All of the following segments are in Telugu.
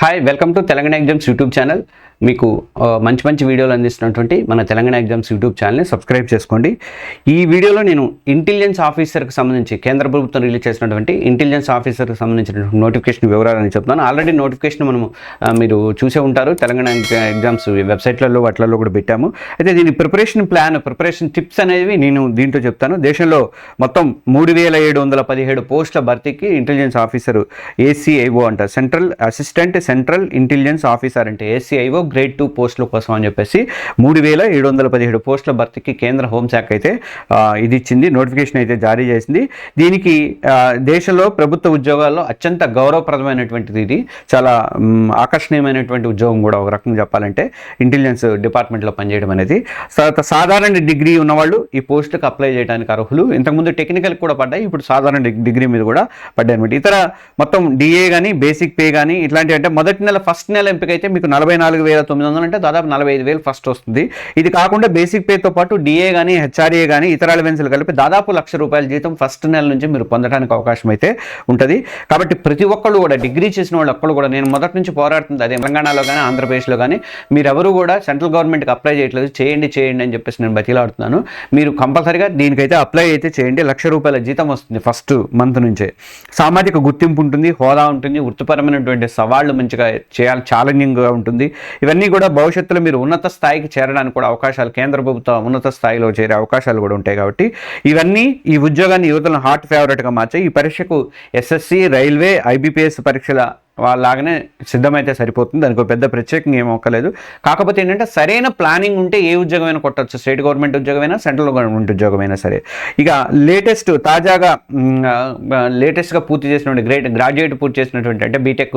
Hi welcome to Telangana exams YouTube channel మీకు మంచి మంచి వీడియోలు అందిస్తున్నటువంటి మన తెలంగాణ ఎగ్జామ్స్ యూట్యూబ్ ఛానల్ని సబ్స్క్రైబ్ చేసుకోండి. ఈ వీడియోలో నేను ఇంటెలిజెన్స్ ఆఫీసర్కి సంబంధించి కేంద్ర ప్రభుత్వం రిలీజ్ చేసినటువంటి ఇంటెలిజెన్స్ ఆఫీసర్కి సంబంధించినటువంటి నోటిఫికేషన్ వివరాలని చెప్తున్నాను. ఆల్రెడీ నోటిఫికేషన్ మనము మీరు చూసే ఉంటారు. తెలంగాణ ఎగ్జామ్స్ వెబ్సైట్లలో వాటిలలో కూడా పెట్టాము. అయితే దీని ప్రిపరేషన్ ప్లాన్ ప్రిపరేషన్ టిప్స్ అనేవి నేను దీంట్లో చెప్తాను. దేశంలో మొత్తం మూడు వేల ఏడు వందల పదిహేడు పోస్టుల భర్తీకి ఇంటెలిజెన్స్ ఆఫీసర్ ఏసీఐఓ అంటారు. Central assistant central intelligence officer అంటే ఏసీఐఓ గ్రేడ్ టూ పోస్టుల కోసం అని చెప్పేసి మూడు వేల ఏడు వందల పదిహేడు పోస్టుల భర్తీకి కేంద్ర హోంశాఖ అయితే ఇది ఇచ్చింది. నోటిఫికేషన్ అయితే జారీ చేసింది. దీనికి దేశంలో ప్రభుత్వ ఉద్యోగాల్లో అత్యంత గౌరవప్రదమైనటువంటిది ఇది. చాలా ఆకర్షణీయమైనటువంటి ఉద్యోగం కూడా ఒక రకంగా చెప్పాలంటే ఇంటెలిజెన్స్ డిపార్ట్మెంట్లో పనిచేయడం అనేది. తర్వాత సాధారణ డిగ్రీ ఉన్నవాళ్ళు ఈ పోస్టుకు అప్లై చేయడానికి అర్హులు. ఇంతకుముందు టెక్నికల్ కూడా పడ్డాయి ఇప్పుడు సాధారణ డిగ్రీ మీద కూడా పడ్డాయి అనమాట ఇతర మొత్తం డిఏ కానీ బేసిక్ పే కానీ ఇట్లాంటివి అంటే మొదటి నెల ఫస్ట్ నెల ఎంపిక అయితే మీకు నలభై నాలుగు వేల తొమ్మిది వందలు అంటే దాదాపు నలభై ఐదు వేలు ఫస్ట్ వస్తుంది. ఇది కాకుండా బేసిక్ పేతో పాటు డిఏ కానీ హెచ్ఆర్ఏ కానీ ఇతర అలవెన్స్లు కలిపి దాదాపు లక్ష రూపాయల జీతం ఫస్ట్ నెల నుంచి మీరు పొందడానికి అవకాశం అయితే ఉంటుంది. కాబట్టి ప్రతి ఒక్కళ్ళు కూడా డిగ్రీ చేసిన వాళ్ళు ఒక్కళ్ళు కూడా నేను మొదటి నుంచి పోరాడుతుంది అదే తెలంగాణలో కానీ ఆంధ్రప్రదేశ్లో కానీ మీరెవరు కూడా సెంట్రల్ గవర్నమెంట్కి అప్లై చేయట్లేదు చేయండి చేయండి అని చెప్పేసి నేను బతిలాడుతున్నాను. మీరు కంపల్సరీగా దీనికైతే అప్లై అయితే చేయండి లక్ష రూపాయల జీతం వస్తుంది ఫస్ట్ మంత్ నుంచే. సామాజిక గుర్తింపు ఉంటుంది హోదా ఉంటుంది వృత్తిపరమైనటువంటి సవాళ్ళు మంచిగా చేయాలి ఛాలెంజింగ్గా ఉంటుంది. ఇవన్నీ కూడా భవిష్యత్తులో మీరు ఉన్నత స్థాయికి చేరడానికి కూడా అవకాశాలు కేంద్ర ప్రభుత్వం ఉన్నత స్థాయిలో చేరే అవకాశాలు కూడా ఉంటాయి కాబట్టి ఇవన్నీ ఈ ఉద్యోగాన్ని యువతలను హాట్ ఫేవరెట్గా మార్చాయి. ఈ పరీక్షకు ఎస్ఎస్సి రైల్వే ఐబీపీఎస్ పరీక్షల వాళ్ళలాగానే సిద్ధమైతే సరిపోతుంది. దానికి పెద్ద ప్రత్యేకంగా ఏం అవ్వలేదు కాకపోతే ఏంటంటే సరైన ప్లానింగ్ ఉంటే ఏ ఉద్యోగమైనా కొట్టచ్చు. స్టేట్ గవర్నమెంట్ ఉద్యోగమైనా సెంట్రల్ గవర్నమెంట్ ఉద్యోగమైనా సరే. ఇక లేటెస్ట్ తాజాగా లేటెస్ట్గా పూర్తి చేసినటువంటి గ్రేట్ గ్రాడ్యుయేట్ పూర్తి చేసినటువంటి అంటే బీటెక్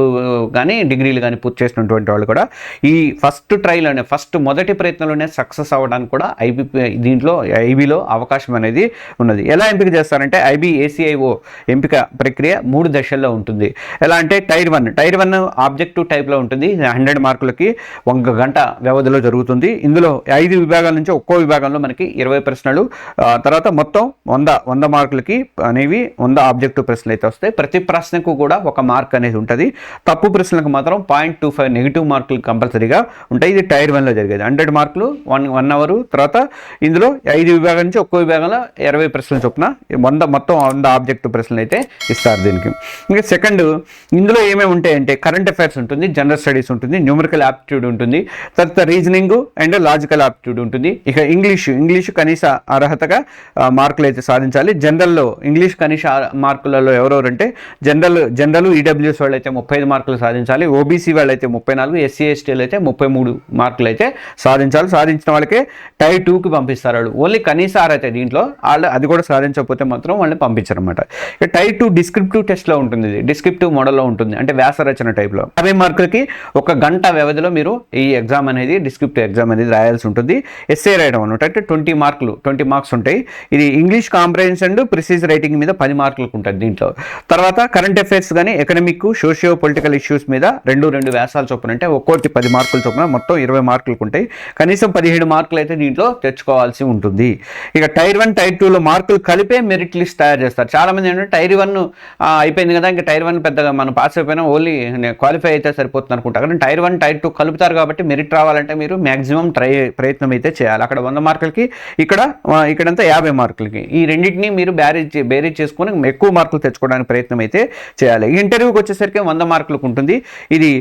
కానీ డిగ్రీలు కానీ పూర్తి చేసినటువంటి వాళ్ళు కూడా ఈ ఫస్ట్ ట్రైలోనే ఫస్ట్ మొదటి ప్రయత్నంలోనే సక్సెస్ అవ్వడానికి కూడా ఐబీ దీంట్లో ఐబీలో అవకాశం అనేది ఉన్నది. ఎలా ఎంపిక చేస్తారంటే ఐబీ ఏసీఐఓ ఎంపిక ప్రక్రియ మూడు దశల్లో ఉంటుంది. ఎలా అంటే tier one tier one objective టైప్లో ఉంటుంది. హండ్రెడ్ మార్కులకి ఒక గంట వ్యవధిలో జరుగుతుంది. ఇందులో ఐదు విభాగాల నుంచి ఒక్కో విభాగంలో మనకి ఇరవై ప్రశ్నలు. తర్వాత మొత్తం వంద వంద మార్కులకి అనేవి వంద ఆబ్జెక్టివ్ ప్రశ్నలు అయితే వస్తాయి. ప్రతి ప్రశ్నకు కూడా ఒక మార్క్ అనేది ఉంటుంది. తప్పు ప్రశ్నలకు మాత్రం పాయింట్ టూ ఫైవ్ నెగిటివ్ మార్కులు కంపల్సరీగా ఉంటాయి. ఇది టైర్ వన్లో జరిగేది. హండ్రెడ్ మార్కులు వన్ వన్ అవర్. తర్వాత ఇందులో ఐదు విభాగాల నుంచి ఒక్కో విభాగంలో ఇరవై ప్రశ్నలు చొప్పున వంద మొత్తం వంద ఆబ్జెక్టివ్ ప్రశ్నలు అయితే ఇస్తారు దీనికి. ఇంకా సెకండ్ ఇందులో ఏమేమి ఉంటాయంటే కరెంట్ అఫైర్స్ ఉంటుంది జనరల్ స్టడీస్ ఉంటుంది న్యూమరికల్ యాప్టిట్యూడ్ ఉంటుంది తర్వాత రీజనింగ్ అండ్ లాజికల్ యాప్టిట్యూడ్ ఉంటుంది. ఇక ఇంగ్లీష్ ఇంగ్లీష్ కనీస అర్హతగా మార్కులు అయితే సాధించాలి. జనరల్లో ఇంగ్లీష్ కనీస మార్కులలో ఎవరెవరంటే జనరల్ జనరల్ ఈడబ్ల్యూఎస్ వాళ్ళు అయితే ముప్పై ఐదు మార్కులు సాధించాలి. ఓబీసీ వాళ్ళు అయితే ముప్పై నాలుగు ఎస్సీ ఎస్టీలు అయితే ముప్పై మూడు మార్కులు అయితే సాధించాలి. సాధించిన వాళ్ళకే టై టూకి పంపిస్తారు వాళ్ళు. ఓన్లీ కనీస అర్హత దీంట్లో వాళ్ళు అది కూడా సాధించకపోతే మాత్రం వాళ్ళని పంపించారు అనమాట ఇక టై టూ డిస్క్రిప్టివ్ టెస్ట్లో ఉంటుంది ఇది. డిస్క్రిప్టివ్ మోడల్లో ఉంటుంది. అంటే వ్యాసరచన టైప్లో యాభై మార్కులకి ఒక గంట వ్యవధిలో మీరు ఈ ఎగ్జామ్ అనేది డిస్క్రిప్టివ్ ఎగ్జామ్ అనేది రాయాల్సి ఉంటుంది. ఎస్ఏ రాయడం అనమాట. అంటే ట్వంటీ మార్కులు ట్వంటీ మార్క్స్ ఉంటాయి. ఇది ఇంగ్లీష్ కాంప్రహెన్షన్ ప్రిసీజ్ రైటింగ్ మీద పది మార్కులకు ఉంటుంది దీంట్లో. తర్వాత కరెంట్ అఫైర్స్ కానీ ఎకనమిక్ సోషియో పొలిటికల్ ఇష్యూస్ మీద రెండు రెండు వ్యాసాలు చొప్పున అంటే ఒక్కోటి పది మార్కులు చొప్పున మొత్తం ఇరవై మార్కులకు ఉంటాయి. కనీసం పదిహేడు మార్కులు అయితే దీంట్లో తెచ్చుకోవాల్సి ఉంటుంది. ఇక టైర్ వన్ టైర్ టూలో మార్కులు కలిపే మెరిట్ లిస్ట్ తయారు చేస్తారు. చాలా మంది ఏంటంటే టైర్ వన్ అయిపోయింది కదా ఇంకా టైర్ వన్ పెద్దగా మనం పాస్ అయిపోయినా ఓన్లీ క్వాలిఫై అయితే సరిపోతుంది అనుకుంటా. కానీ టైర్ వన్ టైర్ టూ కలుపుతారు కాబట్టి మెరిట్ రావాలంటే మీరు మాక్సిమం ట్రై ప్రయత్నం అయితే చేయాలి. అక్కడ వంద మార్కులకి ఇక్కడ ఇక్కడంతా యాభై మార్కులకి. ఈ రెండింటిని మీరు బ్యారేజ్ బేరేజ్ చేసుకొని ఎక్కువ మార్కులు తెచ్చుకోవడానికి ప్రయత్నం అయితే చేయాలి. ఇంటర్వ్యూకి వచ్చేసరికి వంద మార్కులకు ఉంటుంది. ఇది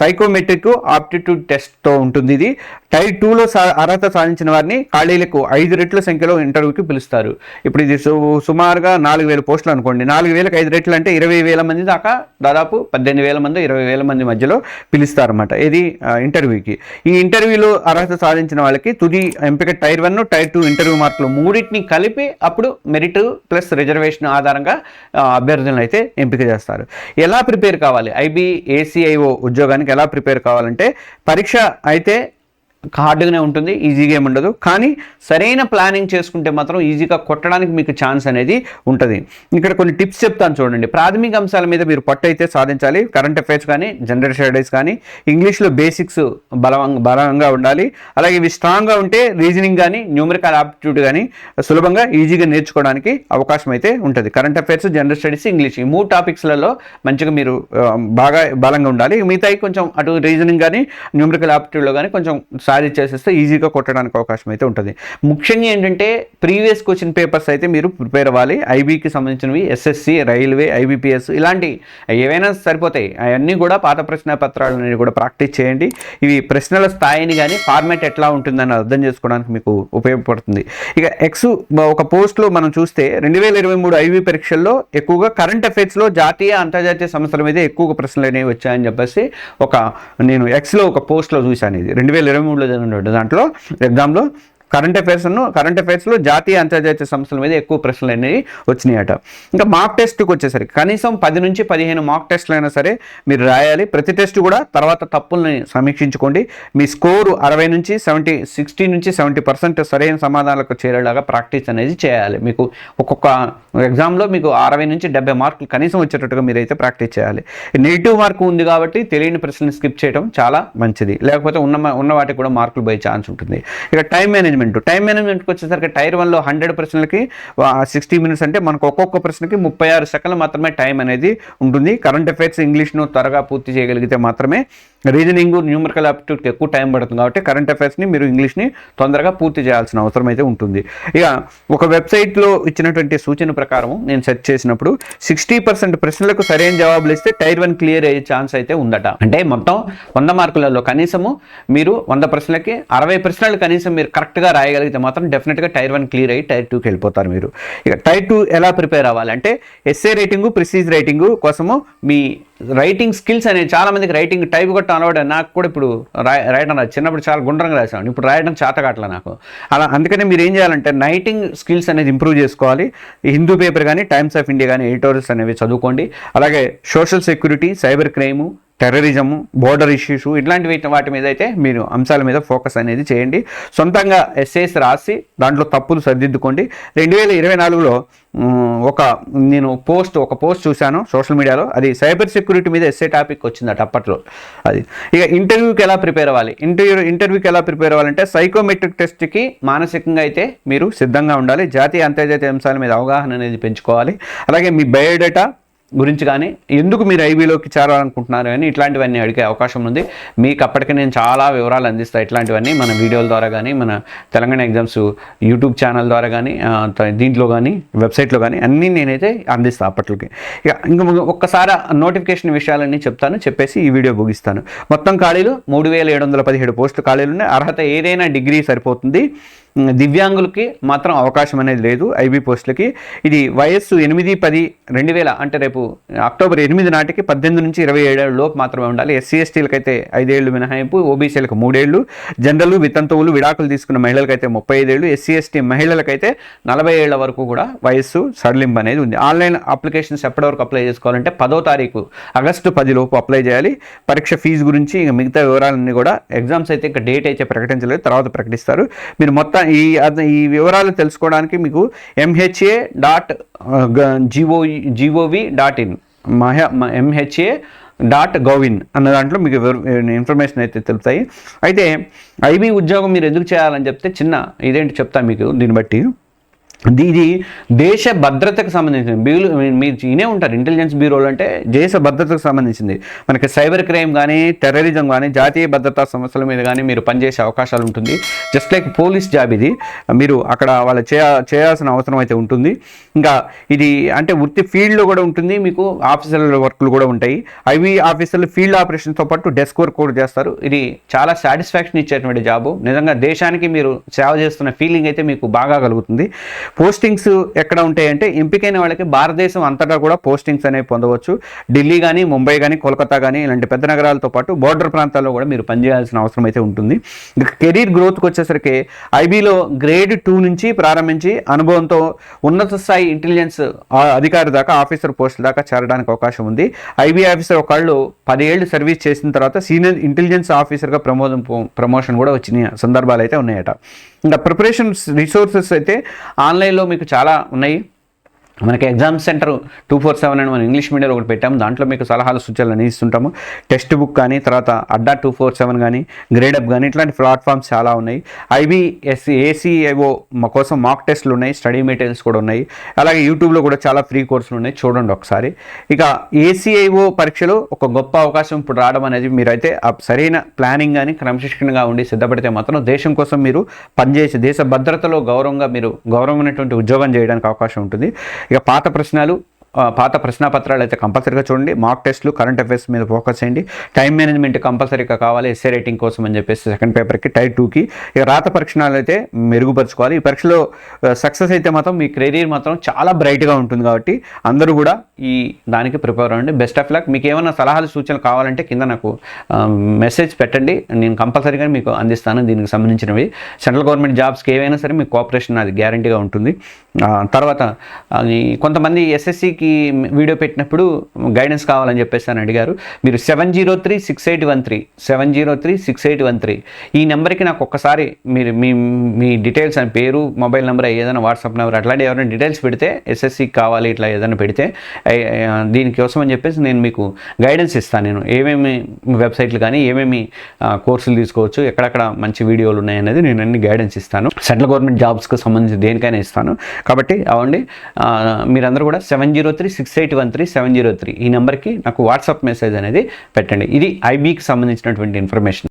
సైకోమెట్రిక్ ఆప్టిట్యూడ్ టెస్ట్తో ఉంటుంది ఇది. టైర్ టూలో సా అర్హత సాధించిన వారిని ఖాళీలకు ఐదు రెట్ల సంఖ్యలో ఇంటర్వ్యూకి పిలుస్తారు. ఇప్పుడు ఇది సుమారుగా నాలుగు వేల పోస్టులు అనుకోండి. నాలుగు వేలకు ఐదు రెట్లు అంటే ఇరవై వేల మంది దాకా దాదాపు పద్దెనిమిది వేల మంది ఇరవై వేల మంది మధ్యలో పిలుస్తారన్నమాట. ఇది ఇంటర్వ్యూకి. ఈ ఇంటర్వ్యూలో అర్హత సాధించిన వాళ్ళకి తుది ఎంపిక tier one tier two interview మార్కులు మూడింటిని కలిపి అప్పుడు మెరిట్ ప్లస్ రిజర్వేషన్ ఆధారంగా అభ్యర్థులను అయితే ఎంపిక చేస్తారు. ఎలా ప్రిపేర్ కావాలి? ఐబీ ఏసీఐఓ ఉద్యోగానికి ఎలా ప్రిపేర్ కావాలంటే పరీక్ష అయితే హార్డ్గానే ఉంటుంది ఈజీగా ఏమి ఉండదు. కానీ సరైన ప్లానింగ్ చేసుకుంటే మాత్రం ఈజీగా కొట్టడానికి మీకు ఛాన్స్ అనేది ఉంటుంది. ఇక్కడ కొన్ని టిప్స్ చెప్తాను చూడండి. ప్రాథమిక అంశాల మీద మీరు పట్టు అయితే సాధించాలి. కరెంట్ అఫైర్స్ కానీ జనరల్ స్టడీస్ కానీ ఇంగ్లీష్లో బేసిక్స్ బలవంగా బలంగా ఉండాలి. అలాగే ఇవి స్ట్రాంగ్గా ఉంటే రీజనింగ్ కానీ న్యూమరికల్ ఆప్టిట్యూడ్ కానీ సులభంగా ఈజీగా నేర్చుకోవడానికి అవకాశం అయితే ఉంటుంది. Current affairs general studies English ఈ మూడు టాపిక్స్లలో మంచిగా మీరు బాగా బలంగా ఉండాలి. మిగతాయి కొంచెం అటు రీజనింగ్ కానీ న్యూమరికల్ ఆప్టిట్యూడ్లో కానీ కొంచెం సాధించేసేస్తే ఈజీగా కొట్టడానికి అవకాశం అయితే ఉంటుంది. ముఖ్యంగా ఏంటంటే ప్రీవియస్ క్వశ్చన్ పేపర్స్ అయితే మీరు ప్రిపేర్ అవ్వాలి. ఐబీకి సంబంధించినవి ఎస్ఎస్సి రైల్వే ఐబీపీఎస్ ఇలాంటి ఏవైనా సరిపోతాయి అవన్నీ కూడా పాత ప్రశ్న పత్రాలు అనేవి కూడా ప్రాక్టీస్ చేయండి. ఇవి ప్రశ్నల స్థాయిని కానీ ఫార్మాట్ ఎట్లా ఉంటుందని అర్థం చేసుకోవడానికి మీకు ఉపయోగపడుతుంది. ఇక ఎక్స్ ఒక పోస్ట్లో మనం చూస్తే రెండు వేల ఇరవై మూడు ఐబీ పరీక్షల్లో ఎక్కువగా కరెంట్ అఫైర్స్లో జాతీయ అంతర్జాతీయ సంస్థల మీద ఎక్కువగా ప్రశ్నలు అనేవి వచ్చాయని చెప్పేసి ఒక నేను ఎక్స్లో ఒక పోస్ట్లో చూశాను ఇది. రెండు వేల ఇరవై మూడులో జరిగినటువంటి దాంట్లో ఎగ్జామ్లో కరెంట్ అఫైర్స్ను కరెంట్ అఫైర్స్లో జాతీయ అంతర్జాతీయ సంస్థల మీద ఎక్కువ ప్రశ్నలు అనేవి వచ్చినాయట. ఇంకా మాక్ టెస్ట్కి వచ్చేసరికి కనీసం పది నుంచి పదిహేను మాక్ టెస్ట్లు అయినా సరే మీరు రాయాలి. ప్రతి టెస్ట్ కూడా తర్వాత తప్పుల్ని సమీక్షించుకోండి. మీ స్కోరు అరవై నుంచి సెవెంటీ సిక్స్టీ నుంచి సెవెంటీ పర్సెంట్ సరైన సమాధానాలకు చేరేలాగా ప్రాక్టీస్ అనేది చేయాలి. మీకు ఒక్కొక్క ఎగ్జామ్లో మీకు అరవై నుంచి డెబ్బై మార్కులు కనీసం వచ్చేటట్టుగా మీరైతే ప్రాక్టీస్ చేయాలి. నెగిటివ్ మార్క్ ఉంది కాబట్టి తెలియని ప్రశ్నలు స్కిప్ చేయడం చాలా మంచిది. లేకపోతే ఉన్న ఉన్న వాటికి కూడా మార్కులు పోయే ఛాన్స్ ఉంటుంది. ఇక టైం మేనేజ్మెంట్ టైం మేనేజ్మెంట్కి వచ్చేసరికి టైర్ వన్లో హండ్రెడ్ ప్రశ్నలకి సిక్స్టీ మినిట్స్ అంటే మనకు ఒక్కొక్క ప్రశ్నకి ముప్పై ఆరు సెకండ్లు మాత్రమే టైం అనేది ఉంటుంది. కరెంట్ అఫైర్స్ ఇంగ్లీష్ను త్వరగా పూర్తి చేయగలిగితే మాత్రమే రీజనింగ్ న్యూమరికల్ ఆప్టిట్యూడ్కి ఎక్కువ టైం పడుతుంది. కాబట్టి కరెంట్ అఫైర్స్ని మీరు ఇంగ్లీష్ని తొందరగా పూర్తి చేయాల్సిన అవసరం అయితే ఉంటుంది. ఇక ఒక వెబ్సైట్లో ఇచ్చినటువంటి సూచన ప్రకారం నేను సెర్చ్ చేసినప్పుడు సిక్స్టీ పర్సెంట్ ప్రశ్నలకు సరైన జవాబులు ఇస్తే టైర్ వన్ క్లియర్ అయ్యే ఛాన్స్ అయితే ఉందట. అంటే మొత్తం వంద మార్కులలో కనీసము మీరు వంద ప్రశ్నలకి అరవై ప్రశ్నలు కనీసం మీరు కరెక్ట్గా రాయగలిగితే మాత్రం డెఫినెట్గా టైర్ వన్ క్లియర్ అయ్యి టైర్ టూకి వెళ్ళిపోతారు మీరు. ఇక టైర్ టూ ఎలా ప్రిపేర్ అవ్వాలంటే ఎస్ఏ రైటింగు ప్రిసీజ్ రైటింగు కోసము మీ రైటింగ్ స్కిల్స్ అనేది చాలామందికి రైటింగ్ టైప్ కొట్ట అలవాటు నాకు కూడా ఇప్పుడు రాయ రాయడం రాదు. చిన్నప్పుడు చాలా గుండ్రంగా రాసాను ఇప్పుడు రాయడం చేత కావట్లే నాకు. అలా అందుకనే మీరు ఏం చేయాలంటే రైటింగ్ స్కిల్స్ అనేది ఇంప్రూవ్ చేసుకోవాలి. హిందూ పేపర్ కానీ టైమ్స్ ఆఫ్ ఇండియా కానీ ఎడిటోరియల్స్ అనేవి చదువుకోండి. అలాగే social security cyber crime terrorism border issues ఇట్లాంటి వీటి వాటి మీద అయితే మీరు అంశాల మీద ఫోకస్ అనేది చేయండి. సొంతంగా ఎస్ఏస్ రాసి దాంట్లో తప్పులు సరిదిద్దుకోండి. రెండు వేల ఇరవై నాలుగులో ఒక నేను పోస్ట్ ఒక పోస్ట్ చూశాను సోషల్ మీడియాలో. అది సైబర్ సెక్యూరిటీ మీద ఎస్ఏ టాపిక్ వచ్చిందట అప్పట్లో. అది. ఇక ఇంటర్వ్యూకి ఎలా ప్రిపేర్ అవ్వాలి? ఇంటర్వ్యూ ఇంటర్వ్యూకి ఎలా ప్రిపేర్ అవ్వాలంటే సైకోమెట్రిక్ టెస్ట్కి మానసికంగా అయితే మీరు సిద్ధంగా ఉండాలి. జాతీయ అంతర్జాతీయ అంశాల మీద అవగాహన అనేది పెంచుకోవాలి. అలాగే మీ బయోడేటా గురించి కానీ ఎందుకు మీరు ఐబీలోకి చేరాలనుకుంటున్నారు అని ఇట్లాంటివన్నీ అడిగే అవకాశం ఉంది. మీకు అప్పటికే నేను చాలా వివరాలు అందిస్తాను ఇట్లాంటివన్నీ మన వీడియోల ద్వారా కానీ మన తెలంగాణ ఎగ్జామ్స్ యూట్యూబ్ ఛానల్ ద్వారా కానీ దీంట్లో కానీ వెబ్సైట్లో కానీ అన్నీ నేనైతే అందిస్తాను అప్పట్లోకి. ఇక ఇంకా ఒక్కసారి నోటిఫికేషన్ విషయాలన్నీ చెప్తాను చెప్పేసి ఈ వీడియో ముగిస్తాను. మొత్తం ఖాళీలు మూడు వేల ఏడు వందల పదిహేడు పోస్టులు ఖాళీలు ఉన్నాయి. అర్హత ఏదైనా డిగ్రీ సరిపోతుంది. దివ్యాంగులకి మాత్రం అవకాశం అనేది లేదు ఐబీ పోస్టులకి. ఇది వయస్సు ఎనిమిది పది రెండు వేల అంటే రేపు అక్టోబర్ ఎనిమిది నాటికి పద్దెనిమిది నుంచి ఇరవై ఏడేళ్ళ లోపు మాత్రమే ఉండాలి. ఎస్సీ ఎస్టీలకు అయితే ఐదేళ్ళు మినహాయింపు ఓబీసీలకు మూడేళ్ళు జనరల్ వితంతువులు విడాకులు తీసుకున్న మహిళలకైతే ముప్పై ఐదేళ్ళు ఎస్సీ ఎస్టీ మహిళలకైతే నలభై ఏళ్ళ వరకు కూడా వయస్సు సడలింపు అనేది ఉంది. ఆన్లైన్ అప్లికేషన్స్ ఎప్పటి వరకు అప్లై చేసుకోవాలంటే పదో తారీఖు ఆగస్టు పది లోపు అప్లై చేయాలి. పరీక్ష ఫీజు గురించి ఇంకా మిగతా వివరాలన్నీ కూడా ఎగ్జామ్స్ అయితే ఇంకా డేట్ అయితే ప్రకటించలేదు తర్వాత ప్రకటిస్తారు. మీరు మొత్తం ఈ ఈ వివరాలు తెలుసుకోవడానికి మీకు MHA dot GO GOV dot in మహ ఎంహెచ్ఏ డాట్ గోవిన్ అన్న దాంట్లో మీకు ఇన్ఫర్మేషన్ అయితే తెలుపుతాయి. అయితే ఐబీ ఉద్యోగం మీరు ఎందుకు చేయాలని చెప్తే చిన్న ఇదేంటి చెప్తాను మీకు దీన్ని బట్టి. ఇది దేశ భద్రతకు సంబంధించింది. బ్యూరో మీరు ఇనే ఉంటారు ఇంటెలిజెన్స్ బ్యూరోలు అంటే దేశ భద్రతకు సంబంధించింది. మనకి సైబర్ క్రైమ్ కానీ టెర్రరిజం కానీ జాతీయ భద్రతా సమస్యల మీద కానీ మీరు పనిచేసే అవకాశాలు ఉంటుంది. జస్ట్ లైక్ పోలీస్ జాబ్ ఇది. మీరు అక్కడ వాళ్ళు చేయ చేయాల్సిన అవసరం అయితే ఉంటుంది. ఇంకా ఇది అంటే వృత్తి ఫీల్డ్లో కూడా ఉంటుంది. మీకు ఆఫీసర్ల వర్క్లు కూడా ఉంటాయి. ఐవి ఆఫీసర్లు ఫీల్డ్ ఆపరేషన్తో పాటు డెస్క్ వర్క్ కూడా చేస్తారు. ఇది చాలా సాటిస్ఫాక్షన్ ఇచ్చేటువంటి జాబు నిజంగా దేశానికి మీరు సేవ చేస్తున్న ఫీలింగ్ అయితే మీకు బాగా కలుగుతుంది. పోస్టింగ్స్ ఎక్కడ ఉంటాయంటే ఎంపికైన వాళ్ళకి భారతదేశం అంతటా కూడా పోస్టింగ్స్ అనేవి పొందవచ్చు. ఢిల్లీ కానీ ముంబై కానీ కోల్కతా కానీ ఇలాంటి పెద్ద నగరాలతో పాటు బోర్డర్ ప్రాంతాల్లో కూడా మీరు పనిచేయాల్సిన అవసరం అయితే ఉంటుంది. కెరీర్ గ్రోత్కి వచ్చేసరికి ఐబీలో గ్రేడ్ టూ నుంచి ప్రారంభించి అనుభవంతో ఉన్నత స్థాయి ఇంటెలిజెన్స్ అధికారి దాకా ఆఫీసర్ పోస్ట్ దాకా చేరడానికి అవకాశం ఉంది. ఐబీ ఆఫీసర్ ఒకళ్ళు పదేళ్ళు సర్వీస్ చేసిన తర్వాత సీనియర్ ఇంటెలిజెన్స్ ఆఫీసర్గా ప్రమోదం ప్రమోషన్ కూడా వచ్చిన సందర్భాలు అయితే ఉన్నాయట. ఇంకా ప్రిపరేషన్ రిసోర్సెస్ అయితే ఆన్లైన్లో మీకు చాలా ఉన్నాయి. మనకి exam centre two four seven అని మనం ఇంగ్లీష్ మీడియాలో ఒకటి పెట్టాము. దాంట్లో మీకు సలహాలు సూచనలు అన్ని ఇస్తుంటాము. టెక్స్ట్ బుక్ కానీ తర్వాత అడ్డా టూ ఫోర్ సెవెన్ కానీ గ్రేడ్ అప్ కానీ ఇట్లాంటి ప్లాట్ఫామ్స్ చాలా ఉన్నాయి. ఐబీఎస్ ఏసీఐఓ మా కోసం మాక్ టెస్ట్లు ఉన్నాయి. స్టడీ మెటీరియల్స్ కూడా ఉన్నాయి. అలాగే యూట్యూబ్లో కూడా చాలా ఫ్రీ కోర్సులు ఉన్నాయి. చూడండి ఒకసారి. ఇక ఏసీఐఓ పరీక్షలో ఒక గొప్ప అవకాశం ఇప్పుడు రావడం అనేది మీరైతే సరైన ప్లానింగ్ కానీ క్రమశిక్షణగా ఉండి సిద్ధపడితే మాత్రం దేశం కోసం మీరు పనిచేసి దేశ భద్రతలో గౌరవంగా మీరు గౌరవమైనటువంటి ఉద్యోగం చేయడానికి అవకాశం ఉంటుంది. ఇక పాత ప్రశ్నలు పాత ప్రశ్నాపత్రాలు అయితే కంపల్సరీగా చూడండి. మాక్ టెస్ట్లు కరెంట్ అఫైర్స్ మీద ఫోకస్ చేయండి. టైం మేనేజ్మెంట్ కంపల్సరీగా కావాలి. ఎస్ఏ రేటింగ్ కోసం అని చెప్పేసి సెకండ్ పేపర్కి టైర్ టూకి ఇక రాత పరీక్షణాలు అయితే మెరుగుపరచుకోవాలి. ఈ పరీక్షలో సక్సెస్ అయితే మాత్రం మీ కెరీర్ మాత్రం చాలా బ్రైట్గా ఉంటుంది కాబట్టి అందరూ కూడా ఈ దానికి ప్రిపేర్ అవ్వండి. బెస్ట్ ఆఫ్ లక్ మీకు ఏమైనా సలహాలు సూచనలు కావాలంటే కింద నాకు మెసేజ్ పెట్టండి. నేను కంపల్సరీగా మీకు అందిస్తాను దీనికి సంబంధించినవి. సెంట్రల్ గవర్నమెంట్ జాబ్స్కి ఏవైనా సరే మీకు కోఆపరేషన్ అది గ్యారంటీగా ఉంటుంది. తర్వాత అది కొంతమంది ఎస్ఎస్సికి వీడియో పెట్టినప్పుడు గైడెన్స్ కావాలని చెప్పేసి అని అడిగారు. మీరు seven zero three six eight one three seven zero three six eight one three ఈ నెంబర్కి నాకు ఒక్కసారి మీరు మీ మీ డీటెయిల్స్ అని పేరు మొబైల్ నెంబర్ ఏదైనా వాట్సాప్ నెంబర్ అట్లాంటి ఎవరైనా డీటెయిల్స్ పెడితే ఎస్ఎస్సికి కావాలి ఇట్లా ఏదైనా పెడితే దీనికోసం అని చెప్పేసి నేను మీకు గైడెన్స్ ఇస్తాను నేను. ఏమేమి వెబ్సైట్లు కానీ ఏమేమి కోర్సులు తీసుకోవచ్చు ఎక్కడెక్కడ మంచి వీడియోలు ఉన్నాయనేది నేను అన్ని గైడెన్స్ ఇస్తాను. సెంట్రల్ గవర్నమెంట్ జాబ్స్కి సంబంధించి దేనికైనా ఇస్తాను. కాబట్టి అవండి మీరందరూ కూడా seven zero three six eight one three seven zero three. ఈ నెంబర్కి నాకు వాట్సాప్ మెసేజ్ అనేది పెట్టండి. ఇది ఐబీకి సంబంధించినటువంటి ఇన్ఫర్మేషన్.